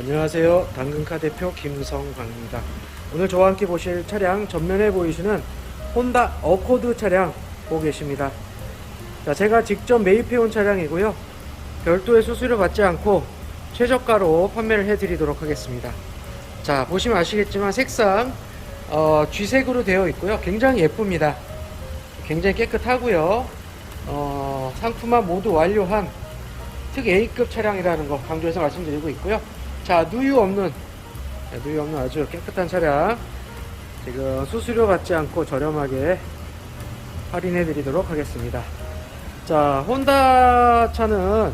안녕하세요. 당근카 대표 김성광입니다. 오늘 저와 함께 보실 차량 전면에 보이시는 혼다 어코드 차량 보고 계십니다. 자, 제가 직접 매입해온 차량이고요. 별도의 수수료 받지 않고 최저가로 판매를 해드리도록 하겠습니다. 자, 보시면 아시겠지만 색상 어, 쥐색으로 되어 있고요. 굉장히 예쁩니다. 굉장히 깨끗하고요. 어, 상품화 모두 완료한 특 A급 차량이라는 거 강조해서 말씀드리고 있고요. 자, 누유 없는, 네, 누유 없는 아주 깨끗한 차량. 지금 수수료 받지 않고 저렴하게 할인해 드리도록 하겠습니다. 자, 혼다 차는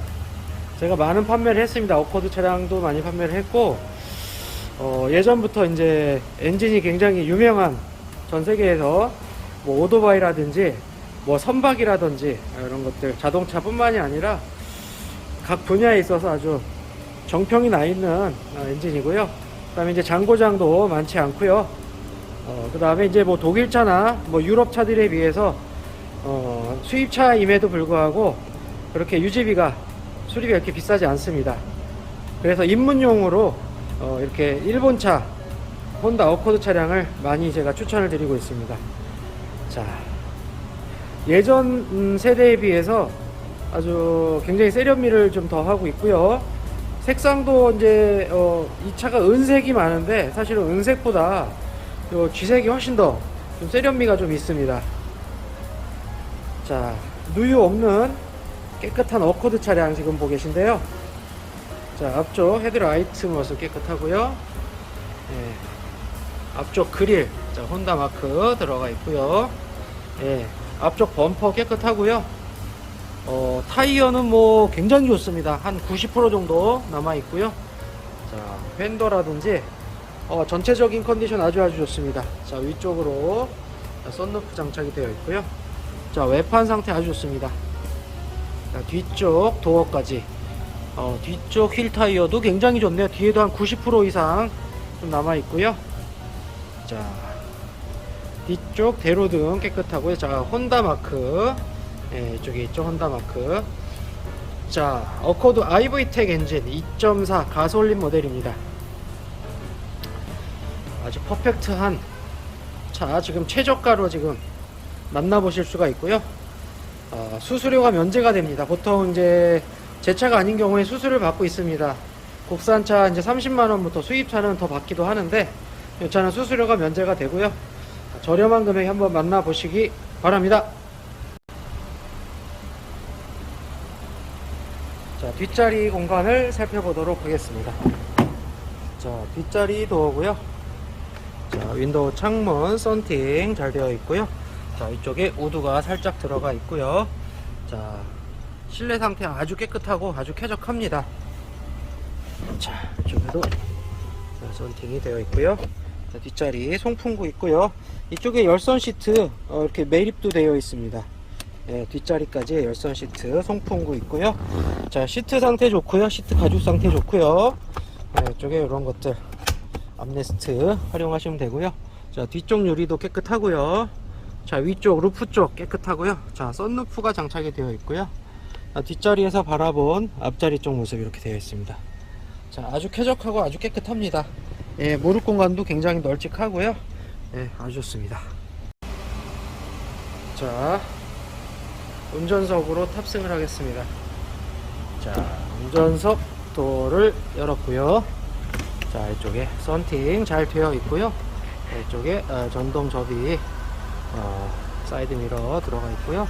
제가 많은 판매를 했습니다. 어코드 차량도 많이 판매를 했고, 어, 예전부터 이제 엔진이 굉장히 유명한 전 세계에서 뭐 오토바이라든지 뭐 선박이라든지 이런 것들 자동차뿐만이 아니라 각 분야에 있어서 아주 정평이 나 있는 어, 엔진이고요. 그다음에 이제 장고장도 많지 않고요. 어, 그다음에 이제 뭐 독일차나 뭐 유럽 차들에 비해서 어, 수입차임에도 불구하고 그렇게 유지비가 수리가 이렇게 비싸지 않습니다. 그래서 입문용으로 어, 이렇게 일본차 혼다 어코드 차량을 많이 제가 추천을 드리고 있습니다. 자, 예전 음, 세대에 비해서 아주 굉장히 세련미를 좀 더 하고 있고요. 색상도 이제 어, 이 차가 은색이 많은데 사실은 은색보다 요 쥐색이 훨씬 더 좀 세련미가 좀 있습니다. 자, 누유 없는 깨끗한 어코드 차량 지금 보고 계신데요. 자, 앞쪽 헤드라이트 모습 깨끗하고요. 예, 앞쪽 그릴, 자, 혼다 마크 들어가 있고요. 예, 앞쪽 범퍼 깨끗하고요. 어, 타이어는 뭐 굉장히 좋습니다. 한 90% 정도 남아 있고요. 자, 팬더라든지 어, 전체적인 컨디션 아주 아주 좋습니다. 자, 위쪽으로 자, 썬루프 장착이 되어 있고요. 자, 외판 상태 아주 좋습니다. 자, 뒤쪽 도어까지 어, 뒤쪽 휠 타이어도 굉장히 좋네요. 뒤에도 한 90% 이상 좀 남아 있고요. 자, 뒤쪽 대로등 깨끗하고요. 자, 혼다 마크. 예, 이쪽에 있죠. 혼다 마크. 자, 어코드 IV텍 엔진 2.4 가솔린 모델입니다. 아주 퍼펙트한 차 지금 최저가로 지금 만나보실 수가 있고요. 어, 수수료가 면제가 됩니다. 보통 이제 제 차가 아닌 경우에 수수료를 받고 있습니다. 국산차 이제 30만 원부터 수입차는 더 받기도 하는데 이 차는 수수료가 면제가 되고요. 저렴한 금액 한번 만나보시기 바랍니다. 뒷자리 공간을 살펴보도록 하겠습니다. 자, 뒷자리 도어고요. 자, 윈도우 창문 썬팅 잘 되어 있고요. 자, 이쪽에 우드가 살짝 들어가 있고요. 자, 실내 상태 아주 깨끗하고 아주 쾌적합니다. 자, 이쪽에도 자, 썬팅이 되어 있고요. 자, 뒷자리 송풍구 있고요. 이쪽에 열선 시트 어, 이렇게 매립도 되어 있습니다. 예, 뒷자리까지 열선 시트 송풍구 있고요. 자, 시트 상태 좋고요. 시트 가죽 상태 좋고요. 예, 이쪽에 이런 것들 암레스트 활용하시면 되고요. 자, 뒤쪽 유리도 깨끗하고요. 자, 위쪽 루프 쪽 깨끗하고요. 자, 썬루프가 장착이 되어 있고요. 자, 뒷자리에서 바라본 앞자리 쪽 모습 이렇게 되어 있습니다. 자, 아주 쾌적하고 아주 깨끗합니다. 예, 무릎 공간도 굉장히 널찍하고요. 예, 아주 좋습니다. 자, 운전석으로 탑승을 하겠습니다. 자, 운전석 도어를 열었고요. 자, 이쪽에 썬팅 잘 되어 있고요. 자, 이쪽에 어, 전동 접이 어, 사이드 미러 들어가 있고요.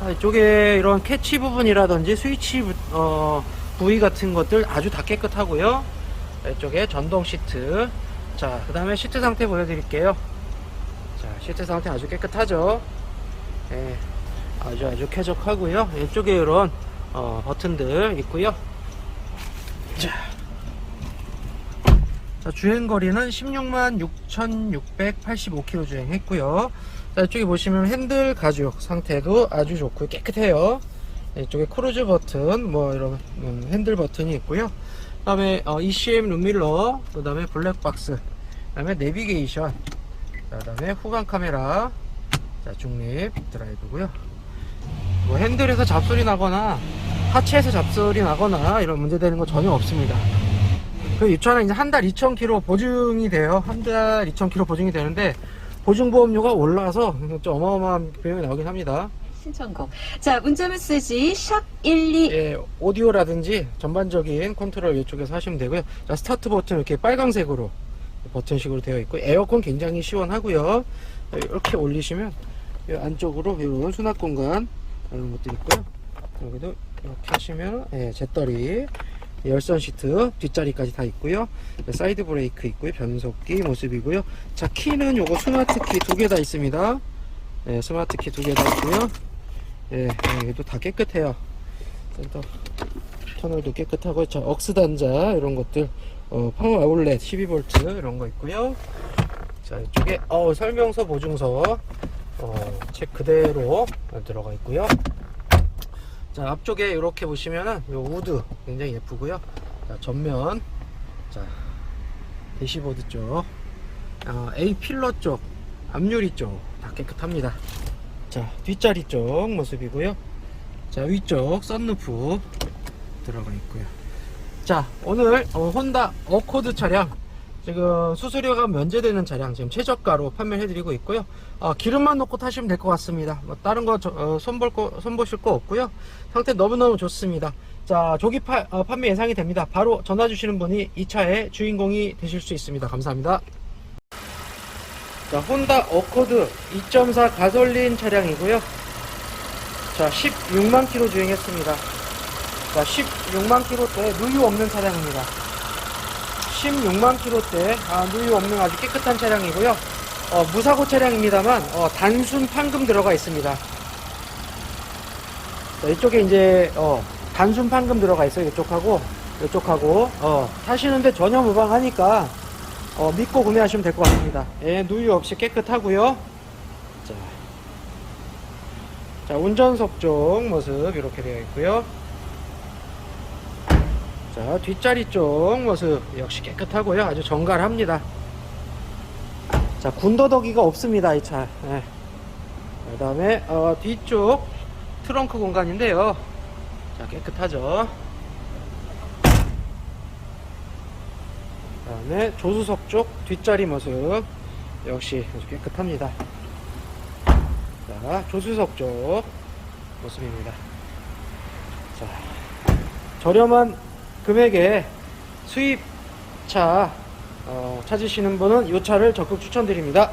아, 이쪽에 이런 캐치 부분이라든지 스위치 부, 어, 부위 같은 것들 아주 다 깨끗하고요. 자, 이쪽에 전동 시트. 자, 그 다음에 시트 상태 보여드릴게요. 자, 시트 상태 아주 깨끗하죠. 예, 아주 아주 쾌적하고요. 이쪽에 이런 어, 버튼들 있고요. 자, 자, 주행 거리는 16만 6,685km 주행했고요. 자, 이쪽에 보시면 핸들 가죽 상태도 아주 좋고 깨끗해요. 네, 이쪽에 크루즈 버튼, 뭐 이런 음, 핸들 버튼이 있고요. 그 다음에 어, ECM 룸밀러, 그 다음에 블랙박스, 그 다음에 내비게이션, 그 다음에 후방 카메라, 자, 중립 드라이브고요. 뭐 핸들에서 잡소리 나거나 하체에서 잡소리 나거나 이런 문제 되는 거 전혀 없습니다. 그이 차는 이제 한 달 2,000km 보증이 돼요. 한 달 2,000km 보증이 되는데 보증보험료가 올라서 좀 어마어마한 비용이 나오긴 합니다. 신청곡. 자, 문자 메시지 샵 12 예, 오디오라든지 전반적인 컨트롤 이쪽에서 하시면 되고요. 자, 스타트 버튼 이렇게 빨강색으로 버튼식으로 되어 있고 에어컨 굉장히 시원하고요. 이렇게 올리시면 이 안쪽으로 이런 수납 공간 이런 것도 있고요. 여기도 이렇게 하시면 예, 잿더리 열선 시트 뒷자리까지 다 있고요. 사이드 브레이크 있고요. 변속기 모습이고요. 자 키는 요거 스마트 키 두 개 다 있습니다. 예, 스마트 키 두 개 다 있고요. 예, 예, 얘도 다 깨끗해요. 센터 터널도 깨끗하고 자 억스 단자 이런 것들 어, 파워 아울렛 12V 이런 거 있고요. 자 이쪽에 어, 설명서 보증서 어, 책 그대로 들어가 있고요. 자 앞쪽에 이렇게 보시면은 요 우드 굉장히 예쁘고요. 자 전면 자 대시보드 쪽 어, A 필러 쪽 앞유리 쪽 다 깨끗합니다. 자 뒷자리 쪽 모습이고요. 자 위쪽 썬루프 들어가 있고요. 자 오늘 어, 혼다 어코드 차량 지금 수수료가 면제되는 차량 지금 최저가로 판매를 해드리고 있고요. 어, 기름만 넣고 타시면 될 것 같습니다. 뭐 다른 거 저- 어, 손볼 거 손보실 거 없고요. 상태 너무너무 좋습니다. 자 조기 파- 어, 판매 예상이 됩니다. 바로 전화 주시는 분이 이 차의 주인공이 되실 수 있습니다. 감사합니다. 자 혼다 어코드 2.4 가솔린 차량이고요. 자 16만 킬로 주행했습니다. 자 16만 킬로대 누유 없는 차량입니다. 16만 킬로대 아, 누유 없는 아주 깨끗한 차량이고요. 어, 무사고 차량입니다만 어, 단순 판금 들어가 있습니다. 자, 이쪽에 이제 어, 단순 판금 들어가 있어요. 이쪽하고 이쪽하고 어, 타시는데 전혀 무방하니까 어, 믿고 구매하시면 될 것 같습니다. 예, 누유 없이 깨끗하고요. 자, 자 운전석 쪽 모습 이렇게 되어 있고요. 자 뒷자리 쪽 모습 역시 깨끗하고요. 아주 정갈합니다. 자 군더더기가 없습니다 이 차. 예. 그다음에 어, 뒤쪽 트렁크 공간인데요. 자 깨끗하죠. 그 다음에 조수석 쪽 뒷자리 모습 역시 아주 깨끗합니다. 자 조수석 쪽 모습입니다. 자 저렴한 금액에 수입차 어, 찾으시는 분은 이 차를 적극 추천드립니다.